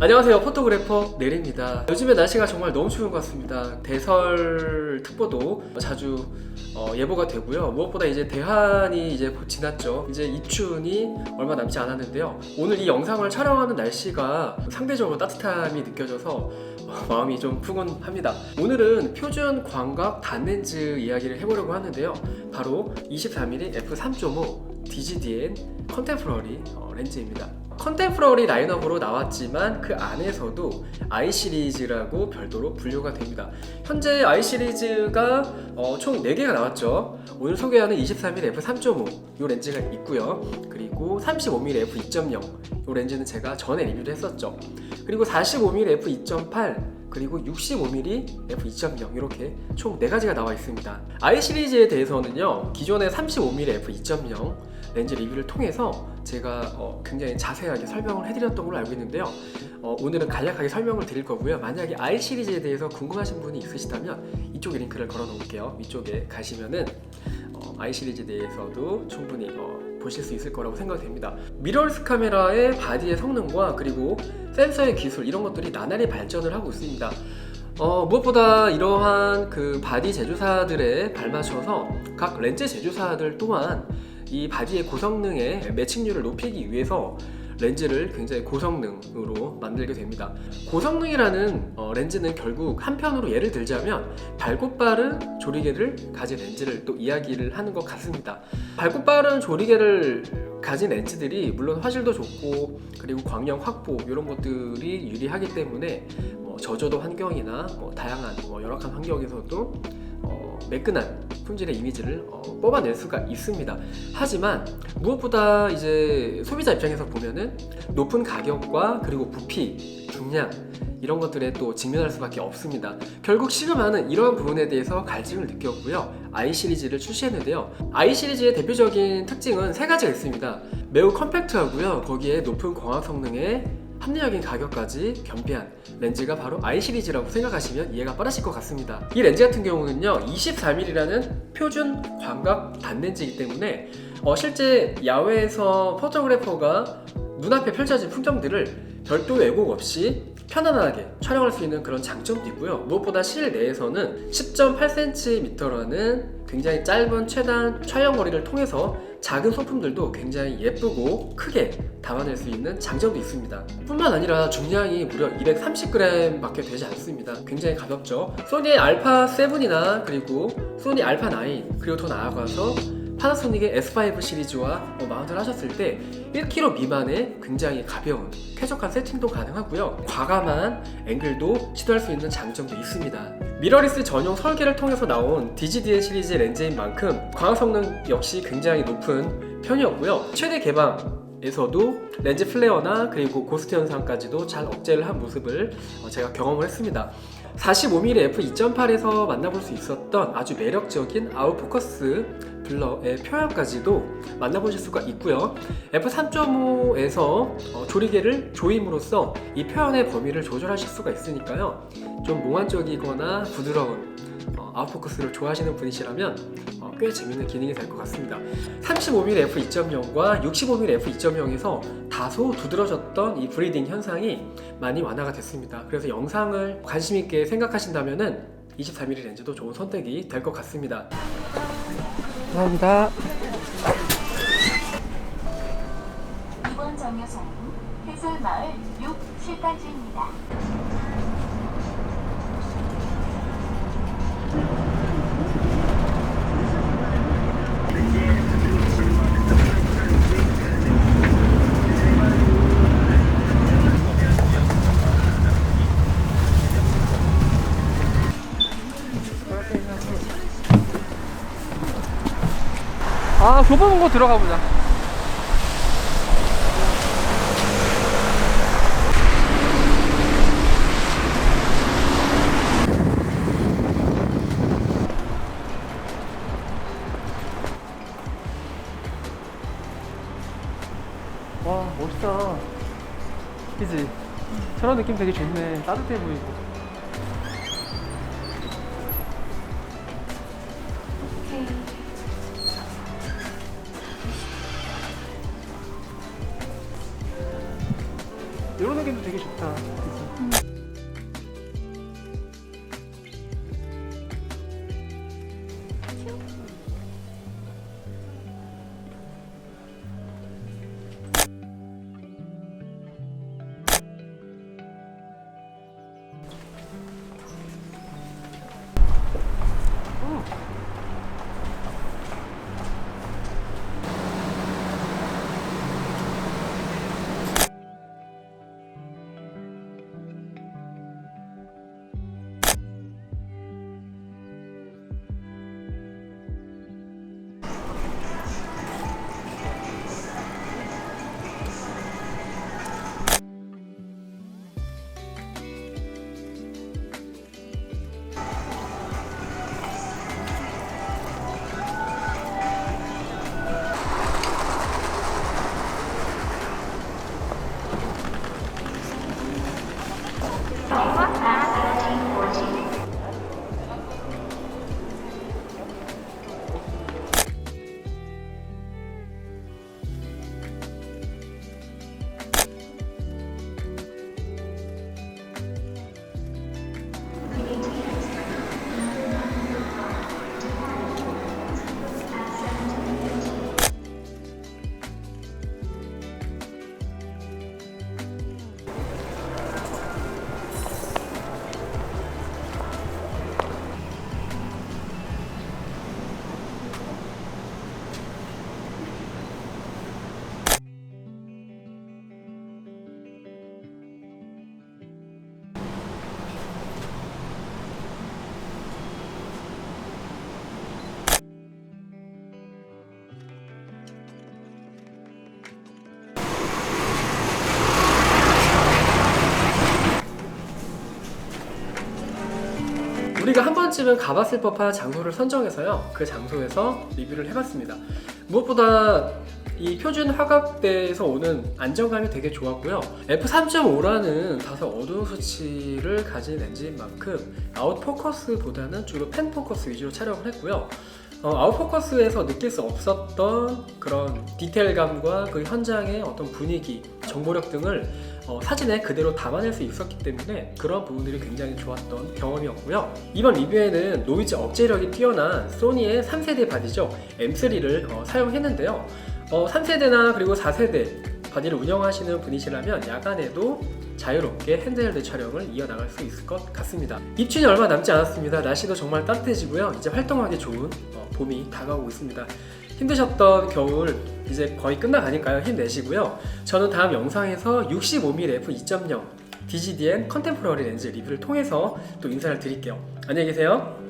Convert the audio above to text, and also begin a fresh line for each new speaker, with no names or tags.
안녕하세요 포토그래퍼 내리입니다. 요즘에 날씨가 정말 너무 추운 것 같습니다. 대설 특보도 자주 어, 예보가 되고요. 무엇보다 이제 대한이 이제 곧 지났죠. 이제 입춘이 얼마 남지 않았는데요. 오늘 이 영상을 촬영하는 날씨가 상대적으로 따뜻함이 느껴져서 어, 마음이 좀 푸근합니다. 오늘은 표준 광각 단렌즈 이야기를 해보려고 하는데요. 바로 23mm f3.5 DGDN 컨템포러리 어, 렌즈입니다 컨템포러리 라인업으로 나왔지만 그 안에서도 i 시리즈라고 별도로 분류가 됩니다. 현재 i 시리즈가 어, 총 4개가 나왔죠. 오늘 소개하는 23mm f3.5 이 렌즈가 있고요. 그리고 35mm f2.0 이 렌즈는 제가 전에 리뷰를 했었죠. 그리고 45mm f2.8 그리고 65mm f2.0 이렇게 총 4가지가 나와 있습니다. i 시리즈에 대해서는요. 기존의 35mm f2.0 렌즈 리뷰를 통해서 제가 어, 굉장히 자세하게 설명을 해드렸던 걸로 알고 있는데요. 어, 오늘은 간략하게 설명을 드릴 거고요. 만약에 i 시리즈에 대해서 궁금하신 분이 있으시다면 이쪽에 링크를 걸어 놓을게요. 이쪽에 가시면은 어, i 시리즈에 대해서도 충분히 어, 보실 수 있을 거라고 생각됩니다. 미러리스 카메라의 바디의 성능과 그리고 센서의 기술 이런 것들이 나날이 발전을 하고 있습니다. 어, 무엇보다 이러한 그 바디 제조사들에 발맞춰서 각 렌즈 제조사들 또한 이 바디의 고성능의 매칭률을 높이기 위해서 렌즈를 굉장히 고성능으로 만들게 됩니다. 고성능이라는 어, 렌즈는 결국 한편으로 예를 들자면 밝고 빠른 조리개를 가진 렌즈를 또 이야기를 하는 것 같습니다. 밝고 빠른 조리개를 가진 렌즈들이 물론 화질도 좋고 그리고 광량 확보 이런 것들이 유리하기 때문에 뭐 저조도 환경이나 뭐 다양한 뭐 열악한 환경에서도 어, 매끈한 품질의 이미지를 어, 뽑아낼 수가 있습니다. 하지만 무엇보다 이제 소비자 입장에서 보면은 높은 가격과 그리고 부피, 중량 이런 것들에 또 직면할 수밖에 없습니다. 결국 시그마는 이러한 부분에 대해서 갈증을 느꼈고요. i 시리즈를 출시했는데요. i 시리즈의 대표적인 특징은 세 가지가 있습니다. 매우 컴팩트하고요. 거기에 높은 광학 성능의 합리적인 가격까지 겸비한 렌즈가 바로 i 시리즈라고 생각하시면 이해가 빠르실 것 같습니다. 이 렌즈 같은 경우는요, 24mm라는 표준 광각 단렌즈이기 때문에 어, 실제 야외에서 포토그래퍼가 눈앞에 펼쳐진 풍경들을 별도 왜곡 없이 편안하게 촬영할 수 있는 그런 장점도 있고요. 무엇보다 실내에서는 10.8cm라는 굉장히 짧은 최단 촬영 거리를 통해서 작은 소품들도 굉장히 예쁘고 크게 담아낼 수 있는 장점도 있습니다. 뿐만 아니라 중량이 무려 230g밖에 되지 않습니다. 굉장히 가볍죠. 소니의 알파 7이나 그리고 소니 알파 9 그리고 더 나아가서 파나소닉의 S5 시리즈와 뭐 마운트를 하셨을 때 1kg 미만의 굉장히 가벼운 쾌적한 세팅도 가능하고요. 과감한 앵글도 시도할 수 있는 장점도 있습니다. 미러리스 전용 설계를 통해서 나온 DGDN 시리즈 렌즈인 만큼 광학 성능 역시 굉장히 높은 편이었고요. 최대 개방 에서도 렌즈 플레어나 그리고 고스트 현상까지도 잘 억제를 한 모습을 어, 제가 경험을 했습니다. 45mm f2.8에서 만나볼 수 있었던 아주 매력적인 아웃포커스 블러의 표현까지도 만나보실 수가 있고요. f3.5에서 어, 조리개를 조임으로써 이 표현의 범위를 조절하실 수가 있으니까요. 좀 몽환적이거나 부드러운 어, 아웃포커스를 좋아하시는 분이시라면 어, 꽤 재밌는 기능이 될 것 같습니다. 35mm f2.0과 65mm f2.0에서 다소 두드러졌던 이 브리딩 현상이 많이 완화가 됐습니다. 그래서 영상을 관심 있게 생각하신다면은 24mm 렌즈도 좋은 선택이 될 것 같습니다. 감사합니다.
이번 정류소는 해설마을 6, 7단지입니다.
아, 교보문 거 들어가 보자. 와, 멋있다. 그지? 저런 느낌 되게 좋네. 따뜻해 보이고. 우리 번쯤은 가봤을 법한 장소를 선정해서요. 그 장소에서 리뷰를 해봤습니다. 무엇보다 이 표준 화각대에서 오는 안정감이 되게 좋았고요. f3.5라는 다소 어두운 수치를 가진 렌즈인 만큼 아웃포커스보다는 주로 펜포커스 위주로 촬영을 했고요. 어, 아웃포커스에서 느낄 수 없었던 그런 디테일감과 그 현장의 어떤 분위기, 정보력 등을 어, 사진에 그대로 담아낼 수 있었기 때문에 그런 부분들이 굉장히 좋았던 경험이었고요. 이번 리뷰에는 노이즈 억제력이 뛰어난 소니의 3세대 바디죠. M3를 어, 사용했는데요. 어, 3세대나 그리고 4세대 바디를 운영하시는 분이시라면 야간에도 자유롭게 핸드헬드 촬영을 이어나갈 수 있을 것 같습니다. 입춘이 얼마 남지 않았습니다. 날씨도 정말 따뜻해지고요. 이제 활동하기 좋은 어, 봄이 다가오고 있습니다. 힘드셨던 겨울 이제 거의 끝나가니까요. 힘내시고요. 저는 다음 영상에서 65mm f2.0 DGDN 컨템포러리 렌즈 리뷰를 통해서 또 인사를 드릴게요. 안녕히 계세요.